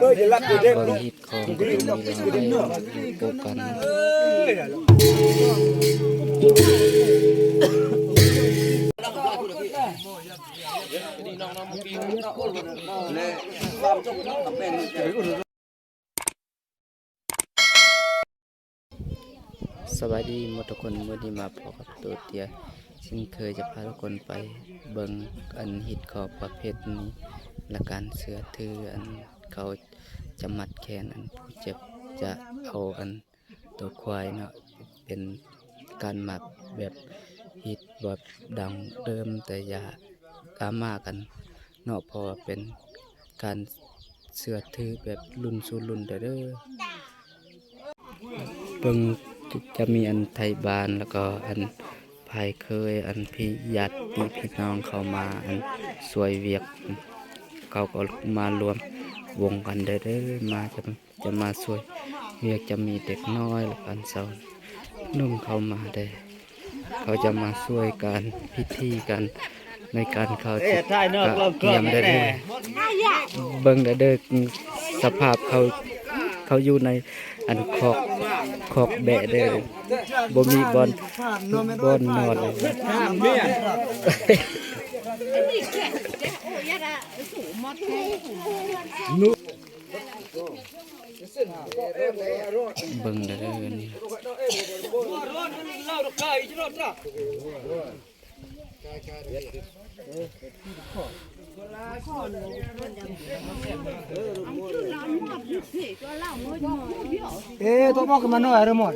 มอลนดอกัน สวัสดีมทุกคนวันนี้มาพบกับตัวเตียซึ่นเคยจะพาทุกคนไปเบิงอันหิตขอบประเภทนี้และการเสือถืออันเขาจะมัดแขนอันผู้เจ็บจะเอาอันตัวควายเนาะเป็นการหมักแบบฮิตแบบดังเดิมแต่อย่ากามากันเนาะพอเป็นการเสือถือแบบรุ่นสู่รุ่นเด้อเพิ่งจะมีอันไทยบานแล้วก็อันภายเคยอันพิยัดพี่พี่น้องเข้ามาอันสวยเวียก เขาก็มารวมวงกันเด้อมาจะจะมาช่วยเรียกจะมีเด็กน้อยหรือกันสาวนุ่มเข้ามาเด้ เขาจะมาช่วยการพิธีกันในการเขาจะเตรียมได้ด้วยเบิ้งได้เด้อสภาพเขาเขาอยู่ในอันคอกขอกแบะเด้อบ่มีบอลบอลนอนเบิ่งเด้อนี่เอ๊ะตัวมอกมันน้อยเด้อหมด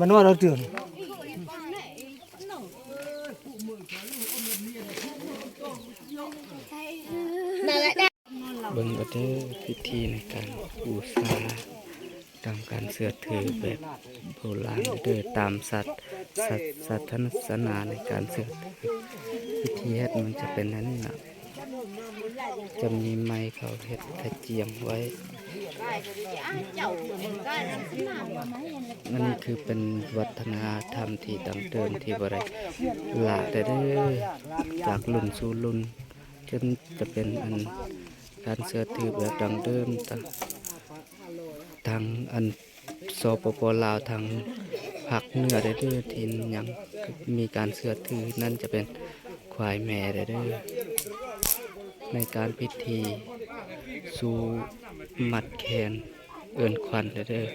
มันน้อยเด้อเตือน้อพิธีในการบูชาตามการเสือถือแบบโบราณเดยตามสัตว์สัตว์สัตว์นาในการเสือถือพิธีเฮ็ดมันจะเป็นนั้นนะจะมีไม้เขาเฮ็ดตะเจียมไว้อันนี้คือเป็นวัฒนธรรมที่ดังเดิมที่บริหลาแต่ได้จากรุ่นสู่รุ่นจนจะเป็นอันการเสือถือแบบดังเดิม่างทางอันสปปลาวทางผักเนื้อได้ด้วยทินยังมีการเสือถือ นั่นจะเป็นควายแม่ได้ด้วยในการพิธีสู่หมัดแขนเอินควันได้ด้วย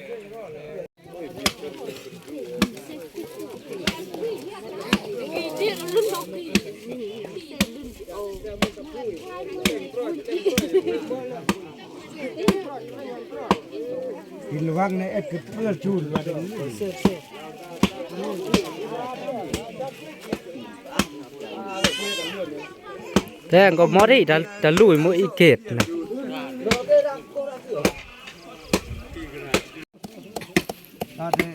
Ilwag na ek kapal chul wa de. Thế có mót đi, đã, đã lùi mỗi ý kệt này. Ta thế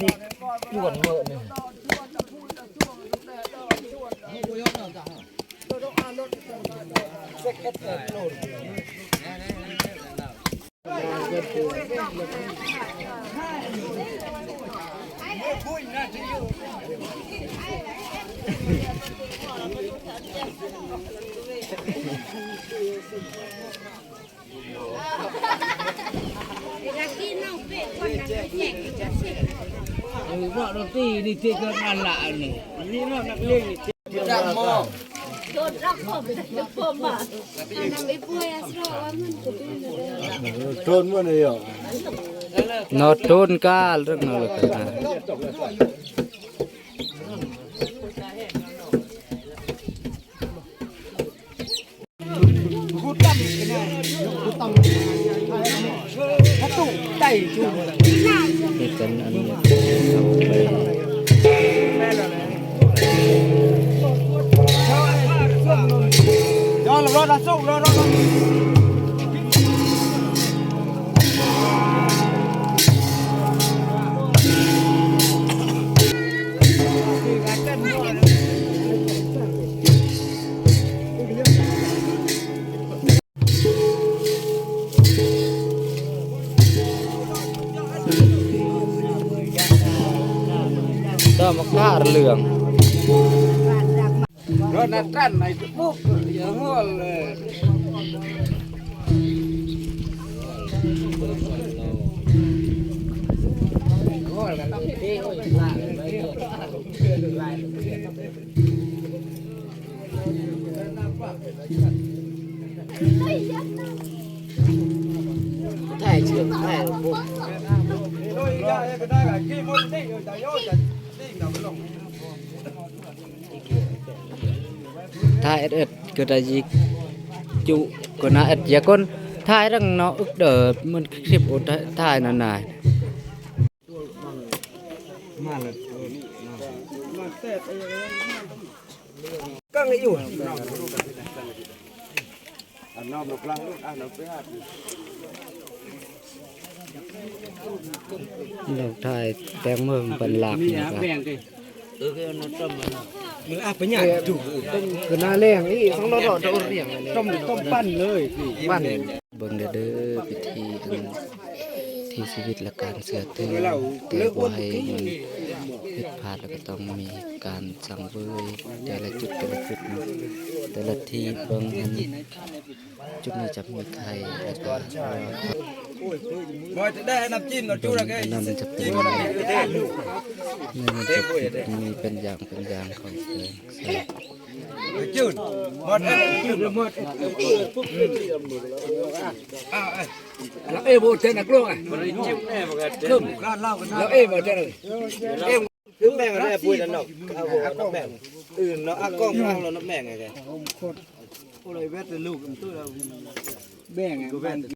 đi chuột mợ này. Hãy subscribe cho kênh Ghiền Mì Gõ Để không bỏ lỡ những video hấp dẫn nó nó tí đi tiết nó ăn lạ này. Nó nó nó lên đi tiết. ต้นมันเลยนอต้นก้าลงมาเลยนี่เป็นอันนี้ Đó là đó là sâu đó đó. Đó mà khá là Donatran na itu pup yang ngol. Ngol kata pede oi. Thầy chưa thầy Tôi ra cái đây là khi muốn đi rồi thầy ơi, đi nào cái lòng. thai ít ít cái ta gì chủ của nó ít giờ con thai rằng nó ức đỡ mình kịp ổn thai nó này căng ấy rồi ăn nó một lần luôn ăn nó với hạt lộc thai té mương lạc nữa cả. มันอาบไปหยาดูต้งคือหน้าแรงนี่ต้องอรอเราเรียงต้มต้มปั้นเลยปั้นเบิ่งเด้อพิธีอันที่ชีวิตและการเสือถึงเตือไว้มันผิดพลาดแล้วก็ต้องมีการสั่งเวยแต่ละจุดแต่ละจุดแต่ละทีเบิ่งเห็นจุดนี้จะมีใครแล้วก็ Rồi từ đây nằm chín nó chú là cái nằm chập chú nên chập như bên dạng bên dạng không phải ch ื่นหมดจืดหมดแล้วเอ้บ่เจนักลงอ่ะขึ้นร้านเล่ากันแล้วเอ้บ่เจนเอ้ถึงแม่งอะไรปุ้ยนั่นเนาะเอาบ่เอาแม่งอื่นเนาะอากล้องเอาแล้วนับแม่งไงแกโอ้ยเวทลูกตัวเราแม่งไง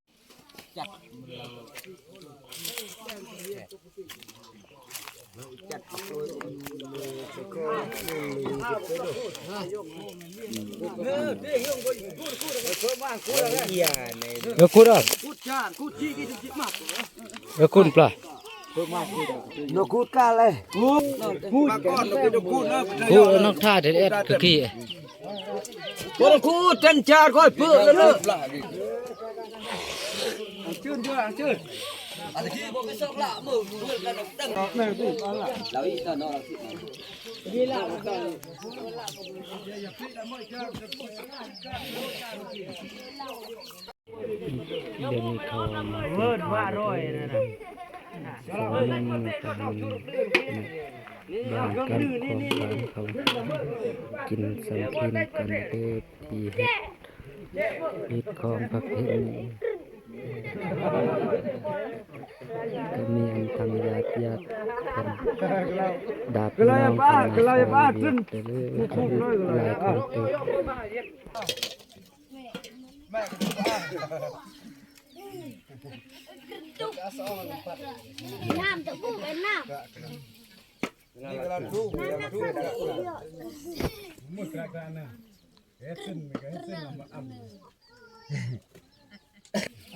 จัดมันจัดโดยมือสกอร์ซึ่งมีสกอร์ฮะเออคุณอ่ะเออคุณปลาเออคุณกาเลยคุณคุณก่อนเออคุณคุณนักท่าเด็ดเอ็ดกี่คุณคุณจันจาร์ก่อนเพื่อนเลย Chưa chưa chưa. À thì một cái sông lạ mở vượt là nó đằng. Nó này cũng lạ. Lão ý là nó là thịt này. Đi lạ là cái Đừng có vớt hoa rồi này này. Không cần bàn cân không bàn không Kinh sân thiên cần tê thì hết Ít con phát hiện kami yang kami lihat lihat dapat yang kami lihat dari kami lihat itu Nam tak bu, nam. Ini kalau tu, kalau tu, mesti kerana, esen, esen lama am.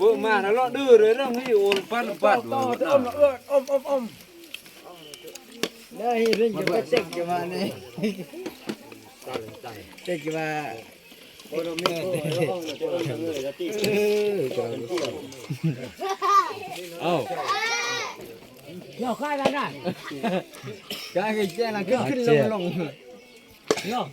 ตัวมาแล้วดื้อเลยเรื่องนี้โอนปันปัดต่อต่อเอืออมอมอมได้เรื่องจะมาเจ๊กจะมาเนี่ยเจ็กมาเอยเอาเนาข้าได้ได้ข้าก็แจ้งแล้วขึ้นลงลงเนาะ